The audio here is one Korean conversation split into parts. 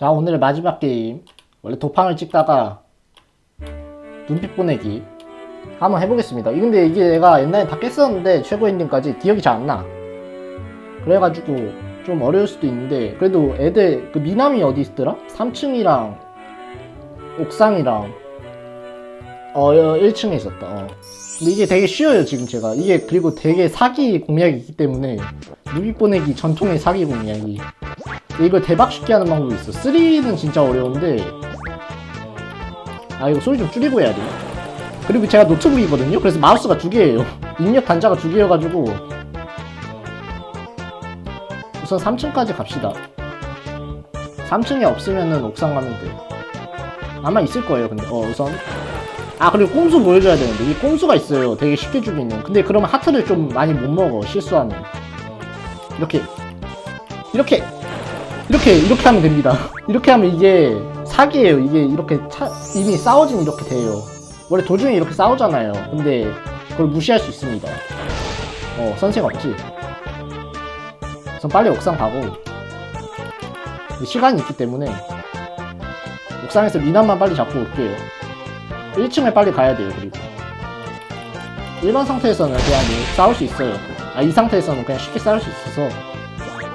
자 오늘의 마지막 게임. 원래 도팡을 찍다가 눈빛 보내기. 한번 해보겠습니다. 이 근데 이게 내가 옛날에 다 깼었는데 최고 엔딩까지 기억이 잘 안 나. 그래가지고 좀 어려울 수도 있는데 그래도 애들 그 미남이 어디 있더라? 3층이랑 옥상이랑 어 1층에 있었다. 어. 근데 이게 되게 쉬워요 지금 제가. 이게 그리고 되게 사기 공략이 있기 때문에 눈빛 보내기 전통의 사기 공략이 이걸 대박 쉽게 하는 방법이 있어. 3는 진짜 어려운데 아 이거 소리 좀 줄이고 해야 돼. 그리고 제가 노트북이거든요? 그래서 마우스가 두 개예요. 입력 단자가 두 개여가지고. 우선 3층까지 갑시다. 3층에 없으면은 옥상 가면 돼. 아마 있을 거예요 근데. 어 우선. 아 그리고 꼼수 보여줘야 되는데. 이 꼼수가 있어요. 되게 쉽게 죽이는. 근데 그러면 하트를 좀 많이 못 먹어 실수하면. 이렇게. 이렇게 이렇게 이렇게 하면 됩니다. 이렇게 하면 이게 사기예요. 이게 이렇게 차, 이미 싸워진 이렇게 돼요. 원래 도중에 이렇게 싸우잖아요. 근데 그걸 무시할 수 있습니다. 어 선생 없지? 우선 빨리 옥상 가고 시간이 있기 때문에 옥상에서 미남만 빨리 잡고 올게요. 1층에 빨리 가야 돼요 그리고. 일반 상태에서는 그냥 뭐 싸울 수 있어요. 아 이 상태에서는 그냥 쉽게 싸울 수 있어서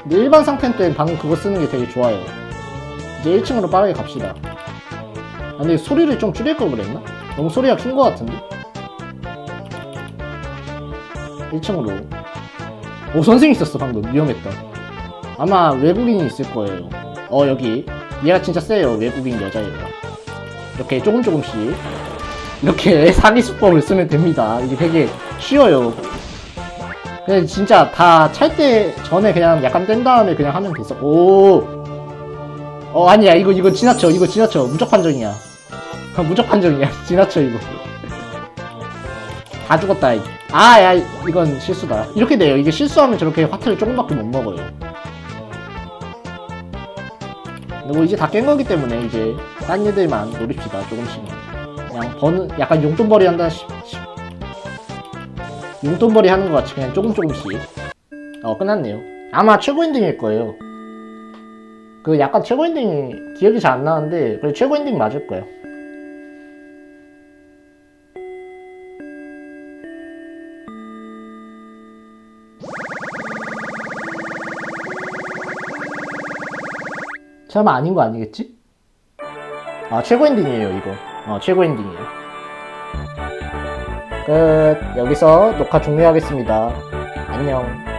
근데 일반 상태 때는 방금 그거 쓰는 게 되게 좋아요. 이제 1층으로 빠르게 갑시다. 아, 근데 소리를 좀 줄일 걸 그랬나? 너무 소리가 큰 거 같은데? 1층으로. 오 선생 있었어 방금. 위험했다. 아마 외국인이 있을 거예요. 어 여기. 얘가 진짜 세요 외국인 여자애가. 이렇게 조금 조금씩. 이렇게 사기 수법을 쓰면 됩니다. 이게 되게 쉬워요. 그냥 진짜 다 찰 때 전에 그냥 약간 뗀 다음에 그냥 하면 됐어. 오. 어 아니야 이거 이거 지나쳐 이거 지나쳐 무적 판정이야. 무적 판정이야 지나쳐 이거. 다 죽었다. 아 야 이건 실수다. 이렇게 돼요. 이게 실수하면 저렇게 화트를 조금밖에 못 먹어요. 근데 뭐 이제 다 깬 거기 때문에 이제 딴 애들만 노립시다 조금씩만. 그냥 버는 약간 용돈벌이 한다 싶, 싶. 용돈벌이 하는 것 같이 그냥 조금 조금씩. 어 끝났네요. 아마 최고 엔딩일 거예요. 그 약간 최고 엔딩 기억이 잘 안 나는데 그래 최고 엔딩 맞을 거예요. 설마 아닌 거 아니겠지? 아 최고 엔딩이에요 이거. 어 최고 엔딩이에요 끝. 여기서 녹화 종료하겠습니다. 안녕